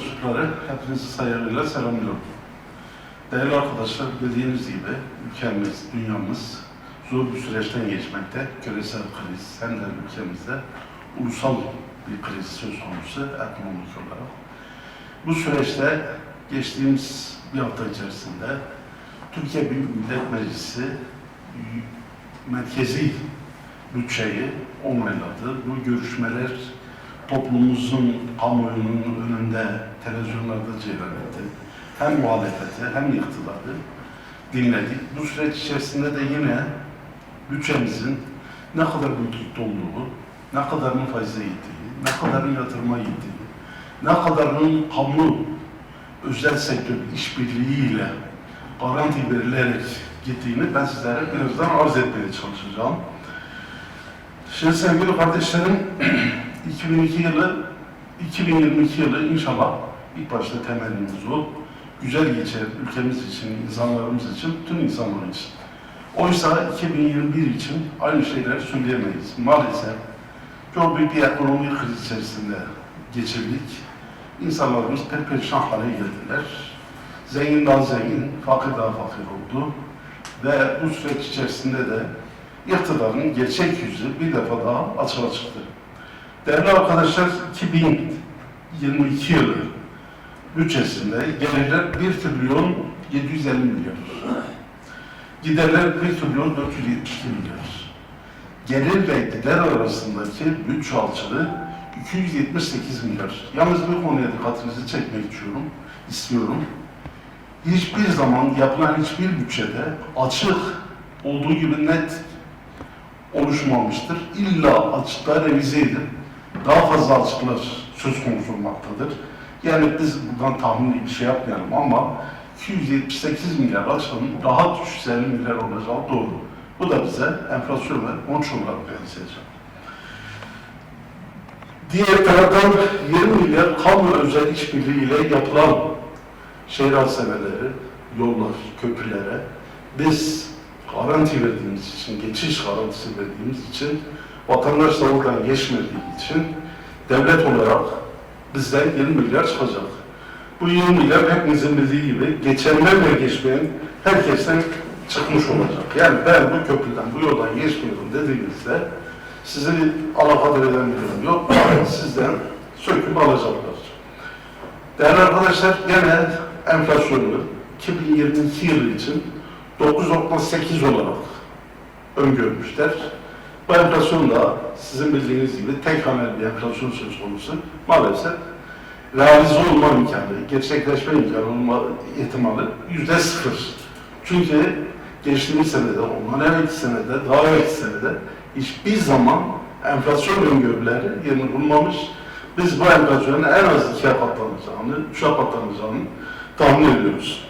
mensupları hepinizi saygıyla selamlıyorum. Değerli arkadaşlar, bildiğiniz gibi ülkemiz, dünyamız zor bir süreçten geçmekte. Küresel kriz hem de ülkemizde ulusal bir kriz söz konusu ekonomik olarak. Bu süreçte geçtiğimiz bir hafta içerisinde Türkiye Büyük Millet Meclisi merkezi bütçeyi onayladı. Bu görüşmeler toplumumuzun, kamuoyunun önünde, televizyonlarda cereyan etti. Hem muhalefeti hem iktidarı dinledik. Bu süreç içerisinde de yine bütçemizin ne kadar büyüklükte olduğu, ne kadarının faize gittiği, ne kadarın yatırıma gittiği, ne kadarının kamu özel sektör işbirliğiyle garanti verilerek gittiğini ben sizlere birazdan arz etmeye çalışacağım. Şimdi sevgili kardeşlerim, 2002 yılı, 2022 yılı inşallah ilk başta temelimiz o. Güzel geçer ülkemiz için, insanlarımız için, tüm insanlar için. Oysa 2021 için aynı şeyleri söyleyemeyiz. Maalesef çok büyük bir ekonomik kriz içerisinde geçirdik. İnsanlarımız perperişan hale geldiler. Zengin daha zengin, fakir daha fakir oldu. Ve bu süreç içerisinde de iktidarın gerçek yüzü bir defa daha açığa çıktı. Değerli arkadaşlar, 2022 yılı bütçesinde gelirler 1 trilyon 750 milyar. Giderler 1 trilyon 472 milyar. Gelir ve gider arasındaki bütçe açığı 278 milyar. Yalnız bir konuya dikkatinizi çekmek istiyorum. istiyorum. Hiçbir zaman yapılan hiçbir bütçede açık olduğu gibi net oluşmamıştır. İlla açıklar revize edip daha fazla açıklar söz konusu olmaktadır. Yani biz buradan tahmini bir şey yapmayalım ama 278 milyar açığın rahat 350 milyar olacağı doğru. Bu da bize enflasyon ve borç olarak yansıyacak. Diğer taraftan 20 milyar kamu özel işbirliğiyle yapılan şehir hastaneleri, yollar, köprülere biz garanti verdiğimiz için, geçiş garantisi verdiğimiz için, vatandaş da oradan geçmediği için devlet olarak bizden 20 milyar çıkacak. Bu 20 milyar hepimizin bildiği gibi geçenler ve geçmeyen herkesten çıkmış olacak. Yani ben bu köprüden, bu yoldan geçmiyorum dediğinizde sizi alakadar eden bir durum yok. Sizden söküp alacaklar. Değerli arkadaşlar, gene enflasyonu 2022 yılı için 9.8 olarak öngörmüşler. Bu enflasyon da sizin bildiğiniz gibi tek haneli bir enflasyon söz konusu. Maalesef realize olma imkanı, gerçekleşme imkanı olma ihtimali yüzde sıfır. Çünkü geçtiğimiz senede, ondan evvelki senede, daha evvelki senede hiçbir zaman enflasyon öngörüleri yerini bulmamış. Biz bu enflasyonun en az ikiye katlanacağını, üçe katlanacağını tahmin ediyoruz.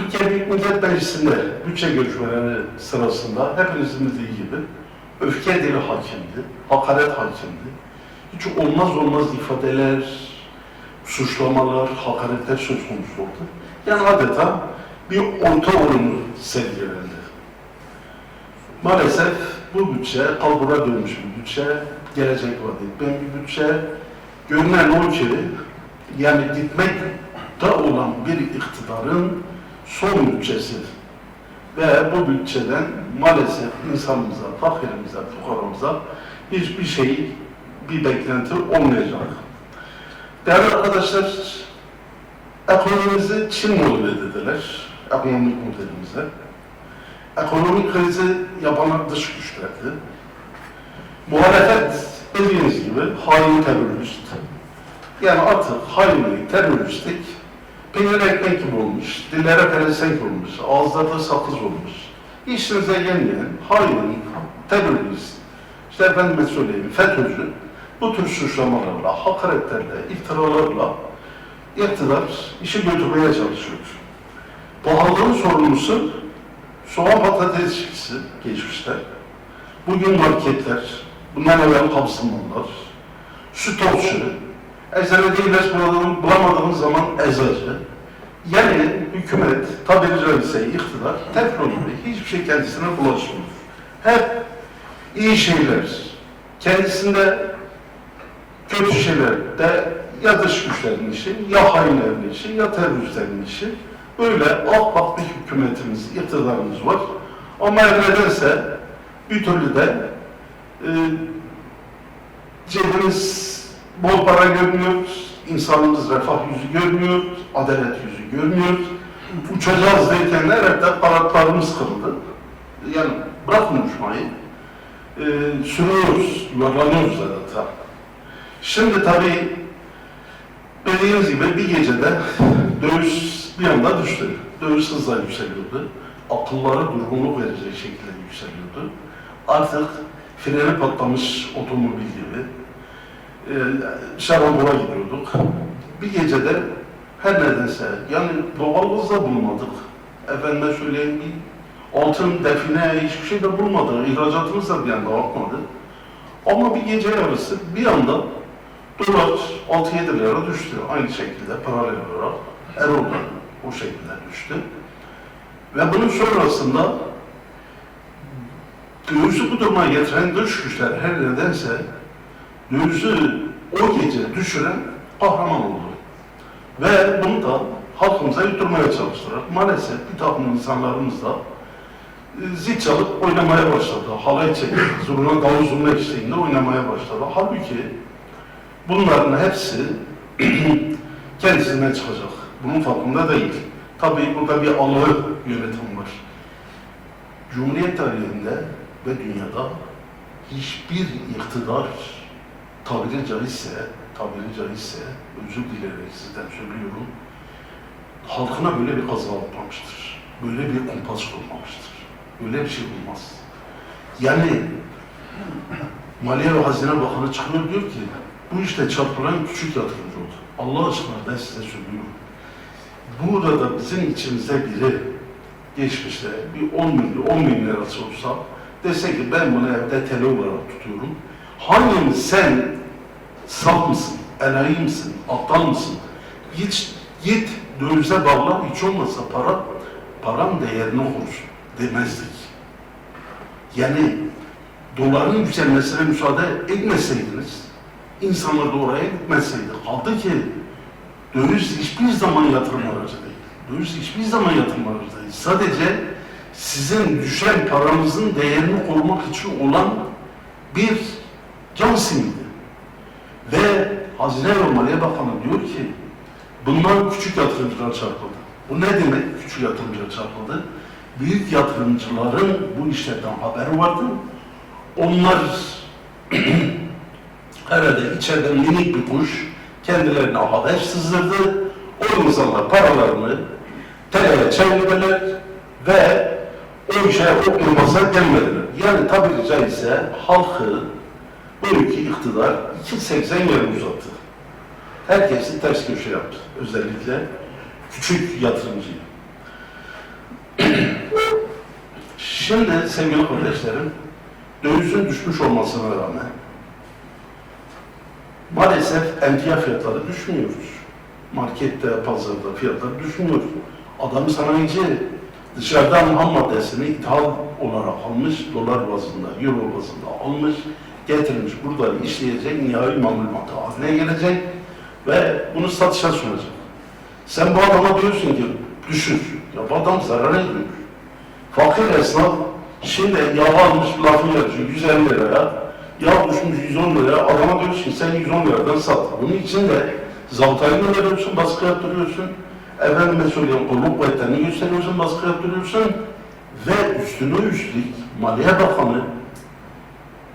Türkiye Büyük Millet Meclisi'nde bütçe görüşmeleri sırasında hepinizin bildiği gibi öfke dili hakimdi, hakaret hakimdi. Hiç olmaz olmaz ifadeler, suçlamalar, hakaretler söz konusu oldu. Yani adeta bir orta oyunu sergilendi. Maalesef bu bütçe kalbura dönmüş bir bütçe, gelecek vaat etmeyen bir bütçe. Görünen o ki, yani gitmekte olan bir iktidarın son bütçesi ve bu bütçeden maalesef insanımıza, fakirimize, fukaramıza hiçbir şey, bir beklenti olmayacak. Değerli arkadaşlar, ekonomimizi Çin modeli dediler, ekonomik modelimize. Ekonomik krizi yapan dış güçlerdi. Muhalefet bildiğiniz gibi hain terörist. Yani artık hainlik, teröristlik peynir ekmek gibi olmuş, dillere pelesenk olmuş, ağızlarda sakız olmuş. İşinize gelmeyen hain, terörist, işte efendime söyleyeyim FETÖ'cü, bu tür suçlamalarla, hakaretlerle, iftiralarla iktidar işi götürmeye çalışıyor. Pahalılığın sorumlusu soğan patates çiftçisi geçmişte. Bugün marketler, bundan evvel kapsınmalar, sütolçu, eczanede ilaç bulamadığımız, bulamadığımız zaman eczacı. Yani hükümet, tabiri caizse iktidar, teflon gibi hiçbir şey kendisine bulaşmıyor. Hep iyi şeyler kendisinde kötü şeyler de ya dış güçlerin işi, ya hainlerin işi, ya teröristlerin işi. Böyle ahbap bir hükümetimiz, iktidarımız var. Ama nedense bir türlü de e, cebimiz bol para görmüyor, insanımız refah yüzü görmüyor, adalet yüzü görmüyor. Uçacağız derken de hep kanatlarımız kırıldı. Yani bırakın uçmayı. E, sürüyoruz, yuvarlanıyoruz zaten. Şimdi tabii dediğiniz gibi bir gecede döviz bir anda düştü. Döviz hızla yükseliyordu. Akıllara durgunluk verecek şekilde yükseliyordu. Artık freni patlamış otomobil gibi e, gidiyorduk. Bir gecede her nedense yani doğalgazda bulmadık. Efendime söyleyeyim bir altın, define hiçbir şey de bulmadık. İhracatımız da bir anda artmadı. Ama bir gece yarısı bir anda dolar 6-7 lira düştü. Aynı şekilde paralel olarak Erol'da o şekilde düştü. Ve bunun sonrasında dövizi bu duruma getiren dış güçler her nedense dövizi o gece düşüren kahraman oldu. Ve bunu da halkımıza yutturmaya çalıştılar. Maalesef bir takım insanlarımız da e, zil çalıp oynamaya başladı. Halay çekip, zurna, davul zurna eşliğinde oynamaya başladı. Halbuki bunların hepsi kendisinden çıkacak. Bunun farkında değil. Tabii burada bir Allah'ı yönetim var. Cumhuriyet tarihinde ve dünyada hiçbir iktidar tabiri caizse, tabiri caizse, özür dilerim sizden söylüyorum, halkına böyle bir kaza atmamıştır. Böyle bir kumpas kurmamıştır. Böyle bir şey olmaz. Yani Maliye ve Hazine Bakanı çıkıyor diyor ki bu işte çarpılan küçük yatırımcı oldu. Allah aşkına ben size söylüyorum. Burada bizim içimizde biri geçmişte bir 10 bin, 10 bin lirası olsa dese ki ben bunu evde tele olarak tutuyorum. Hangimiz sen saf mısın, enayi misin, aptal mısın? Git, git dövize bağla, hiç olmazsa para, param değerini korur demezdik. Yani doların yükselmesine müsaade etmeseydiniz, insanlar da oraya gitmeseydi. Kaldı ki döviz hiçbir zaman yatırım aracı değil. Döviz hiçbir zaman yatırım aracı değil. Sadece sizin düşen paranızın değerini korumak için olan bir can simidi. Ve Hazine ve Maliye Bakanı diyor ki bunlar küçük yatırımcılar çarpıldı. Bu ne demek küçük yatırımcılar çarpıldı? Büyük yatırımcıların bu işlerden haberi vardı. Onlar herhalde içeriden minik bir kuş kendilerine haber sızdırdı. O insanlar paralarını TL'ye çevirdiler ve o işe o kırmasa gelmediler. Yani tabiri caizse halkı ülke iktidar 2.80 yere uzattı. Herkesi ters köşe yaptı. Özellikle küçük yatırımcıyı. Şimdi sevgili kardeşlerim, dövizin düşmüş olmasına rağmen maalesef emtia fiyatları düşmüyor. Markette, pazarda fiyatlar düşmüyor. Adam sanayici dışarıdan ham maddesini ithal olarak almış, dolar bazında, euro bazında almış, getirmiş, burada işleyecek, nihai mamulmatı haline gelecek ve bunu satışa sunacak. Sen bu adama diyorsun ki düşür. Ya bu adam zarar ediyor. Fakir esnaf şimdi yağ almış lafı yazıyor 150 liraya. Yağ düşmüş 110 liraya. Adama diyorsun ki sen 110 liradan sat. Bunun için de zabıtayı mı veriyorsun, baskı yaptırıyorsun. Efendime söyleyeyim kolluk kuvvetlerini gösteriyorsun, baskı yaptırıyorsun. Ve üstüne üstlük Maliye Bakanı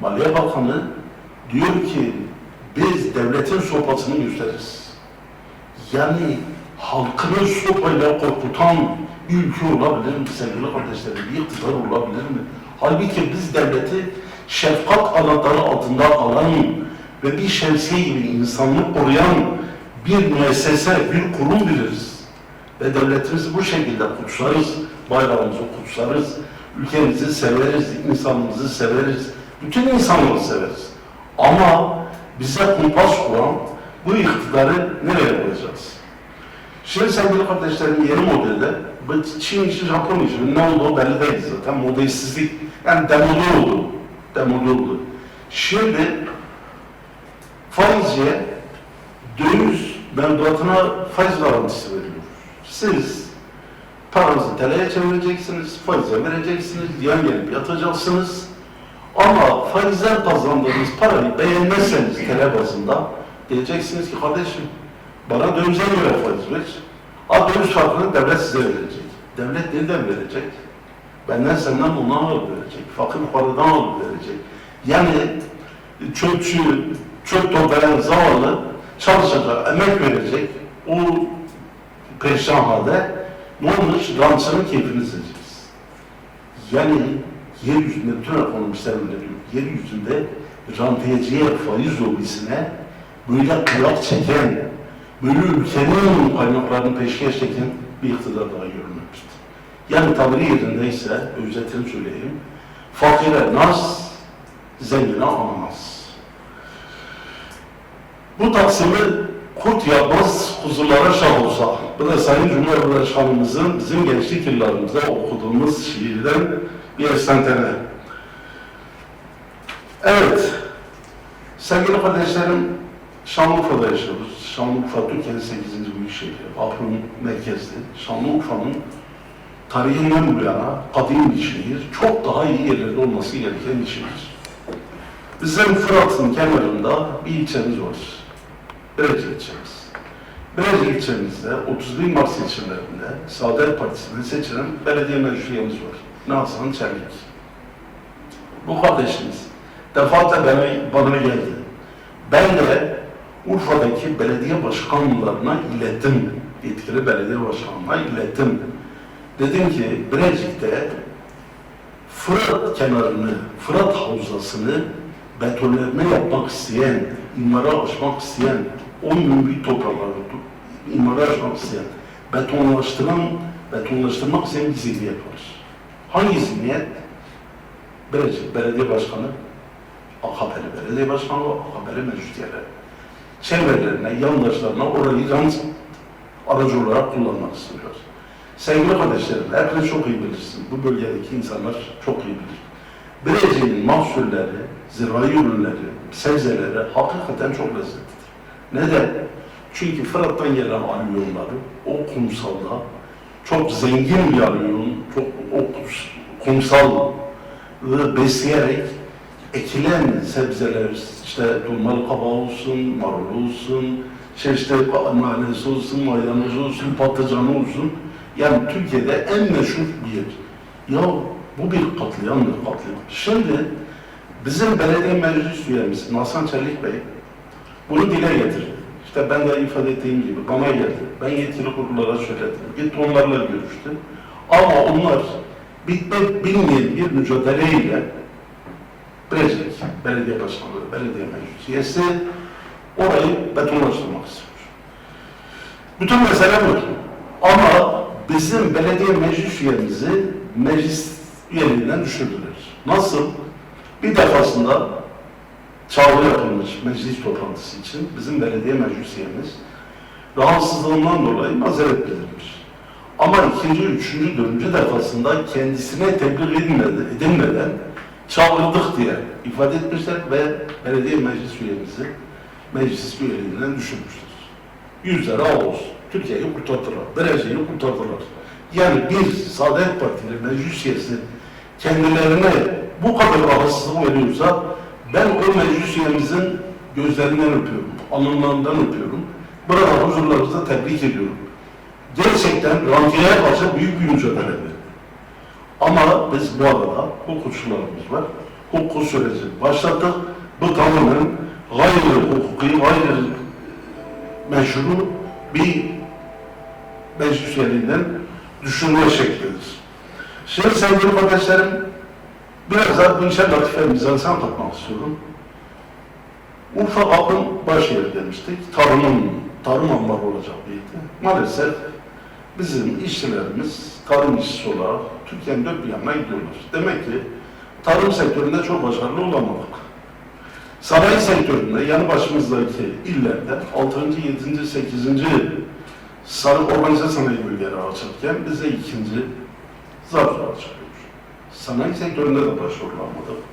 Maliye Bakanı diyor ki biz devletin sopasını gösteririz. Yani halkını sopayla korkutan ülke olabilir mi sevgili kardeşlerim? İktidar olabilir mi? Halbuki biz devleti şefkat kanatları altında alan ve bir şemsiye gibi insanlık koruyan bir müessese, bir kurum biliriz. Ve devletimizi bu şekilde kutsarız, bayrağımızı kutsarız, ülkemizi severiz, insanımızı severiz, bütün insanları severiz. Ama bize kumpas kuran bu iktidarı nereye koyacağız? Şimdi sevgili kardeşlerim yeni modelde, Çin işi, Japon işi, ne olduğu belli değil zaten, modelsizlik, yani demode oldu, demode oldu. Şimdi faizciye döviz mevduatına faiz garantisi veriyor. Siz paranızı TL'ye çevireceksiniz, faize vereceksiniz, yan gelip yatacaksınız. Ama faizden kazandığınız parayı beğenmezseniz TL bazında diyeceksiniz ki kardeşim bana dövize göre faiz ver. A döviz farkını devlet size verecek. Devlet nereden verecek? Benden senden bundan alıp verecek. Fakir paradan alıp verecek. Yani çöpçü, çöp toplayan zavallı çalışacak, emek verecek. O perişan halde ne olmuş? Rantçının keyfini seçeceğiz. Yani yeryüzünde bütün ekonomistler öyle diyor. Yeryüzünde rantiyeciye, faiz lobisine böyle kulak çeken, böyle ülkenin kaynaklarını peşkeş çeken bir iktidar daha görülmemiştir. Yani tabiri yerindeyse, özetini söyleyeyim, fakire naz, zengine ananas. Bu taksimi kurt yapmaz, kuzulara şah olsa. Bu da Sayın Cumhurbaşkanımızın bizim gençlik yıllarımızda okuduğumuz şiirden bir esentene. Evet, sevgili kardeşlerim, Şanlıurfa'da yaşıyoruz. Şanlıurfa Türkiye'nin 8. büyük şehri, Afrin merkezli. Şanlıurfa'nın tarihinden bu yana kadim bir şehir, çok daha iyi yerlerde olması gereken bir şehir. Bizim Fırat'ın kenarında bir ilçemiz var. Berece ilçemiz. Berece ilçemizde 31 Mart seçimlerinde Saadet Partisi'nin seçilen belediye meclis var. Nazan Çelik. Bu kardeşimiz defaatle bana, bana geldi. Ben de Urfa'daki belediye başkanlarına ilettim. Yetkili belediye başkanına ilettim. Dedim ki Birecik'te Fırat kenarını, Fırat havzasını betonlarına yapmak isteyen, imara açmak isteyen, 10 bin büyük toprakları imara açmak isteyen, betonlaştıran, betonlaştırmak isteyen bir zihniyet var. Hangi zihniyet? Birecik Belediye Başkanı, AKP'li Belediye Başkanı, AKP'li meclis üyeleri. Çevrelerine, yandaşlarına orayı rant aracı olarak kullanmak istiyorlar. Sevgili kardeşlerim, hepiniz çok iyi bilirsiniz. Bu bölgedeki insanlar çok iyi bilir. Birecik'in mahsulleri, zirai ürünleri, sebzeleri hakikaten çok lezzetlidir. Neden? Çünkü Fırat'tan gelen alüvyonları o kumsalda çok zengin bir alüvyon, çok kumsal besleyerek ekilen sebzeler, işte dolmalı kabağı olsun, marul olsun, şey işte nanesi olsun, maydanozu olsun, patlıcanı olsun. Yani Türkiye'de en meşhur bir yer. Ya bu bir katliamdır, katliam. Şimdi bizim belediye meclis üyemiz Hasan Çelik Bey bunu dile getirdi. İşte ben de ifade ettiğim gibi bana geldi. Ben yetkili kurullara söyledim. Gitti onlarla görüştü. Ama onlar bitmek bilmeyen bir mücadeleyle Bilecik Belediye Başkanlığı, Belediye Meclis üyesi orayı betonlaştırmak istiyor. Bütün mesele bu. Ama bizim belediye meclis üyemizi meclis üyeliğinden düşürdüler. Nasıl? Bir defasında çağrı yapılmış meclis toplantısı için bizim belediye meclis üyemiz rahatsızlığından dolayı mazeret bildirmiş. Ama ikinci, üçüncü, dördüncü defasında kendisine tebliğ edilmedi, edilmeden çağrıldık diye ifade etmişler ve belediye meclis üyemizi meclis üyeliğinden düşürmüşler. Yüzleri ağ olsun. Türkiye'yi kurtardılar. Dereceyi kurtardılar. Yani bir Saadet Partili meclis üyesi kendilerine bu kadar rahatsızlık veriyorsa ben o meclis üyemizin gözlerinden öpüyorum, alınlarından öpüyorum. Burada huzurlarınızda tebrik ediyorum. Gerçekten rantiye karşı büyük bir mücadele verdi. Ama biz bu arada hukukçularımız var. Hukuk süreci başlattık. Bu tamamen gayri hukuki, gayri meşru bir meclis üyeliğinden düşünme şeklidir. Şimdi sevgili kardeşlerim, biraz da bu işe latife mizansen katmak istiyorum. Urfa halkın baş yeri demiştik. Tarımın, tarım ambarı olacak birlikte. Maalesef bizim işçilerimiz tarım işçisi olarak Türkiye'nin dört bir yanına gidiyorlar. Demek ki tarım sektöründe çok başarılı olamadık. Sanayi sektöründe yanı başımızdaki illerde 6. 7. 8. sarı organize sanayi bölgeleri açarken bize ikinci zar zor açılıyor. Sanayi sektöründe de başarılı olamadık.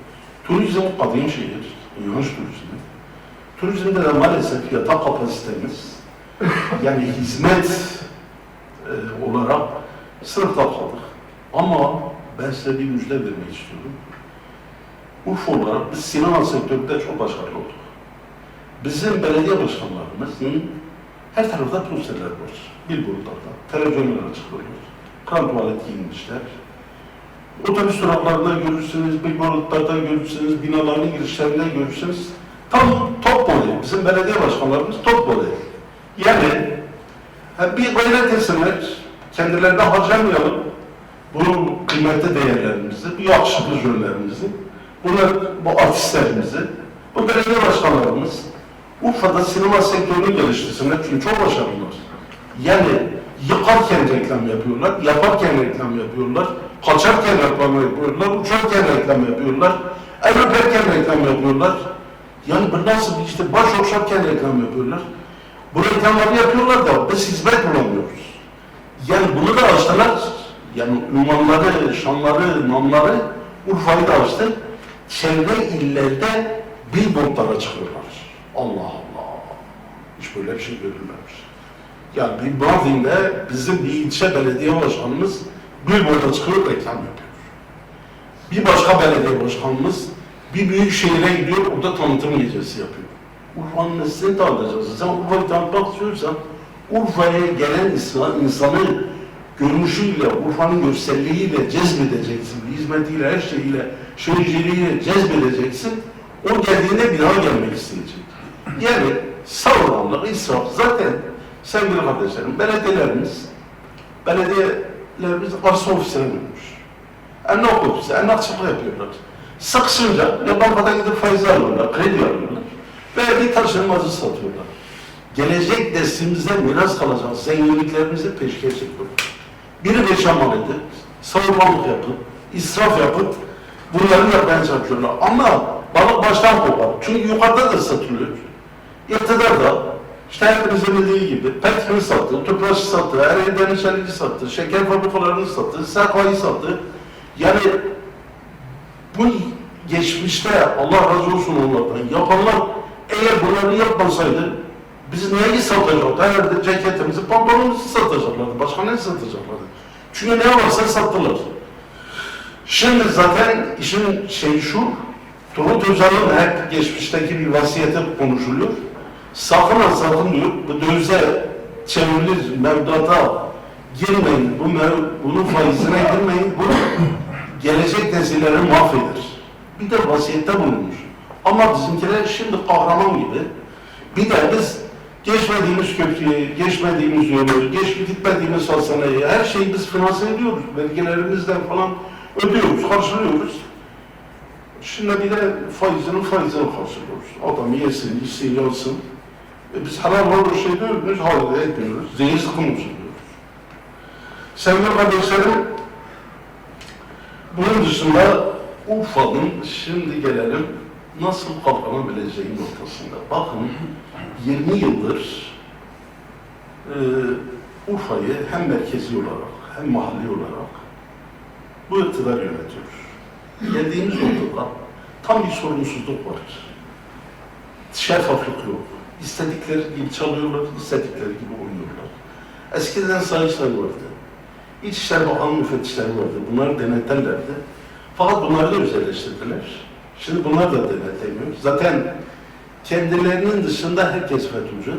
Turizm kadim şehir, inanç turizmi. Turizmde de maalesef yatak kapasitemiz yani hizmet e, olarak sınıfta kaldık. Ama ben size bir müjde vermek istiyorum. Urfa olarak biz sinema sektöründe çok başarılı olduk. Bizim belediye başkanlarımızın her tarafta posterler var. Billboardlarda, televizyonlara çıkıyorlar. Kan tuvalet giyinmişler. Otobüs duraklarında görürsünüz, billboardlarda görürsünüz, binaların girişlerinde görürsünüz. Tam top model. Bizim belediye başkanlarımız top model. Yani ha, bir gayret etsinler, kendilerine harcamayalım. Bu kıymetli değerlerimizi, bu yakışıklı yönlerimizi, bunlar, bu artistlerimizi, bu belediye başkanlarımız Urfa'da sinema sektörünü geliştirsinler çünkü çok başarılılar. Yani yıkarken reklam yapıyorlar, yaparken reklam yapıyorlar, kaçarken reklam yapıyorlar, uçarken reklam yapıyorlar, ev öperken reklam yapıyorlar. Yani bu nasıl işte baş okşarken reklam yapıyorlar. Bu reklamları yapıyorlar da biz hizmet bulamıyoruz. Yani bunu da açtılar. Yani ünvanları, şanları, namları Urfa'yı da açtı. Çevre illerde billboardlara çıkıyorlar. Allah Allah. Hiç böyle bir şey görülmemiş. Yani bir Mardin'de bizim bir ilçe belediye başkanımız billboard'a çıkıyor reklam yapıyor. Bir başka belediye başkanımız bir büyük şehire gidiyor, orada tanıtım gecesi yapıyor. Urfa'nın nesini tanıtacaksın? Sen Urfa'yı tanıtmak istiyorsan Urfa'ya gelen insan, insanı görünüşüyle, Urfa'nın görselliğiyle cezbedeceksin, hizmetiyle, her şeyiyle, şehirciliğiyle cezbedeceksin. O geldiğinde bir daha gelmek isteyecek. Yani savunanlık, israf. Zaten sevgili kardeşlerim, belediyelerimiz, belediyelerimiz arsa ofisine dönmüş. Emlak ofisi, emlakçılık yapıyorlar. Sıkışınca ya bankadan gidip faiz alıyorlar, kredi alıyorlar. Ve bir taşınmazı satıyorlar. Gelecek neslimize miras kalacak zenginliklerimizi peşkeş ediyorlar. Biri beşamalede, savunmalık yapıp, israf yapıp bunları yapmaya çalışıyorlar. Ama balık baştan kopar. Çünkü yukarıda da satılıyor. İktidar da işte hepimizin dediği gibi petrol sattı, tüpraşı sattı, Ereğli'den içerici sattı, şeker fabrikalarını sattı, sakayı sattı. Yani bu geçmişte Allah razı olsun onlardan yapanlar eğer bunları yapmasaydı biz neyi satacaktık? Herhalde ceketimizi, pantolonumuzu satacaklardı. Başka ne satacaklardı? Çünkü ne varsa sattılar. Şimdi zaten işin şeyi şu, Turgut Özal'ın hep geçmişteki bir vasiyeti konuşuluyor. Sakın ha sakın diyor, bu dövize çevrilir, mevduata girmeyin, bu mev, bunun faizine girmeyin, bu gelecek nesilleri mahveder. Bir de vasiyette bulunmuş. Ama bizimkiler şimdi kahraman gibi. Bir de biz geçmediğimiz köprüyü, geçmediğimiz yolu, geç gitmediğimiz hastaneyi, her şeyi biz finanse ediyoruz. Vergilerimizden falan ödüyoruz, karşılıyoruz. Şimdi bir de faizinin faizini karşılıyoruz. Adam yesin, içsin, yansın. E biz helal olur şey diyoruz, hayır etmiyoruz. Zihin sıkıntı diyoruz. Sevgili kardeşlerim, bunun dışında Urfa'nın şimdi gelelim nasıl kalkınabileceği noktasında. Bakın 20 yıldır e, Urfa'yı hem merkezi olarak hem mahalli olarak bu iktidar yönetiyor. Geldiğimiz noktada tam bir sorumsuzluk var. Şeffaflık yok. İstedikleri gibi çalıyorlar, istedikleri gibi oynuyorlar. Eskiden sayışlar vardı. İçişleri Bakanı müfettişleri vardı. Bunları denetlerlerdi. Fakat bunları da özelleştirdiler. Şimdi bunlar da denetlemiyor. Zaten kendilerinin dışında herkes FETÖ'cü.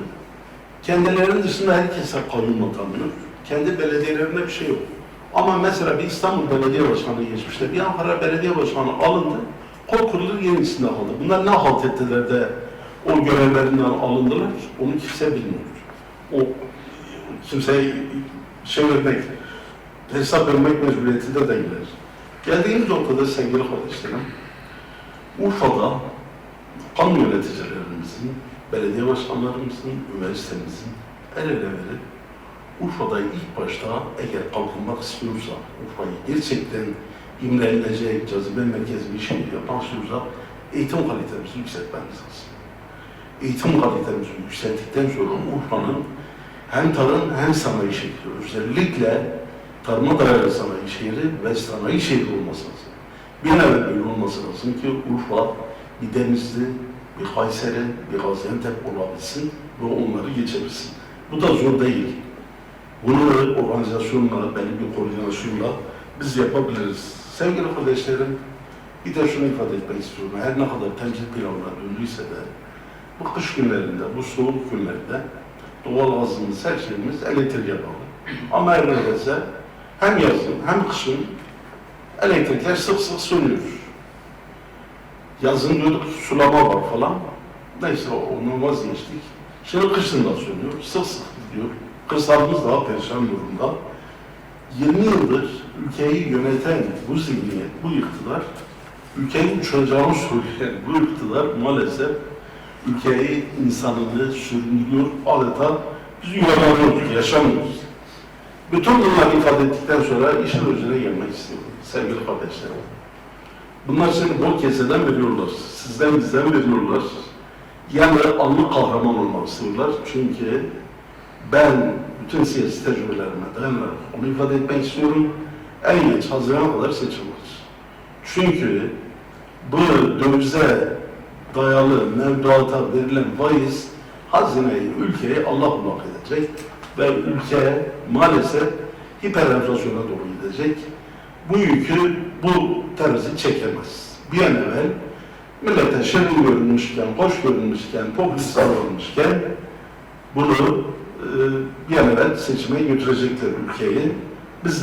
Kendilerinin dışında herkese kanunla tanınıyor. Kendi belediyelerinde bir şey yok. Ama mesela bir İstanbul Belediye Başkanı geçmişte, bir Ankara Belediye Başkanı alındı, kol kurulur yenisinde kaldı. Bunlar ne halt ettiler de o görevlerinden alındılar, onu kimse bilmiyor. O kimseye şey vermek, hesap vermek mecburiyetinde değiller. Geldiğimiz noktada sevgili kardeşlerim, Urfa'da kamu yöneticilerimizin, belediye başkanlarımızın, üniversitemizin el ele verip Urfa'da ilk başta eğer kalkınmak istiyorsa, Urfa'yı gerçekten imrenilecek, cazibe merkezi bir şey yapmak istiyorsa eğitim kalitemizi yükseltmemiz lazım. Eğitim kalitemizi yükselttikten sonra Urfa'nın hem tarım hem sanayi şehri, özellikle tarıma dayalı sanayi şehri ve sanayi şehri olması lazım. Bir nevi böyle olması lazım ki Urfa bir Denizli, bir Kayseri, bir Gaziantep olabilsin ve onları geçebilsin. Bu da zor değil. Bunu organizasyonla, belli bir koordinasyonla biz yapabiliriz. Sevgili kardeşlerim, bir de şunu ifade etmek istiyorum. Her ne kadar tencil pilavına döndüyse de bu kış günlerinde, bu soğuk günlerde doğal gazımız, her şeyimiz elektriğe bağlı. Ama neredeyse hem yazın hem kışın elektrikler sık sık sönüyor. Yazın diyorduk sulama var falan. Neyse ondan vazgeçtik. Şimdi kışın da sönüyor, sık sık gidiyor. Kırsalımız daha perişan durumda. 20 yıldır ülkeyi yöneten bu zihniyet, bu iktidar, ülkeyi uçuracağını söyleyen bu iktidar maalesef ülkeyi, insanını süründürüyor, adeta biz yuvarlanıyoruz, yaşamıyoruz. Bütün bunları ifade ettikten sonra işin özüne gelmek istiyorum sevgili kardeşlerim. Bunlar seni bol keseden veriyorlar, sizden bizden veriyorlar. Yani anlık kahraman olmak istiyorlar çünkü ben bütün siyasi tecrübelerime dayanarak onu ifade etmek istiyorum. En geç Haziran'a kadar seçim var. Çünkü bu dövize dayalı mevduata verilen faiz hazineyi, ülkeyi Allah bullak edecek ve ülke maalesef hiperenflasyona doğru gidecek. Bu yükü bu terzi çekemez. Bir an evvel millete şirin görünmüşken, hoş görünmüşken, popülist davranmışken bunu e, bir an evvel seçime götürecekler ülkeyi. Biz de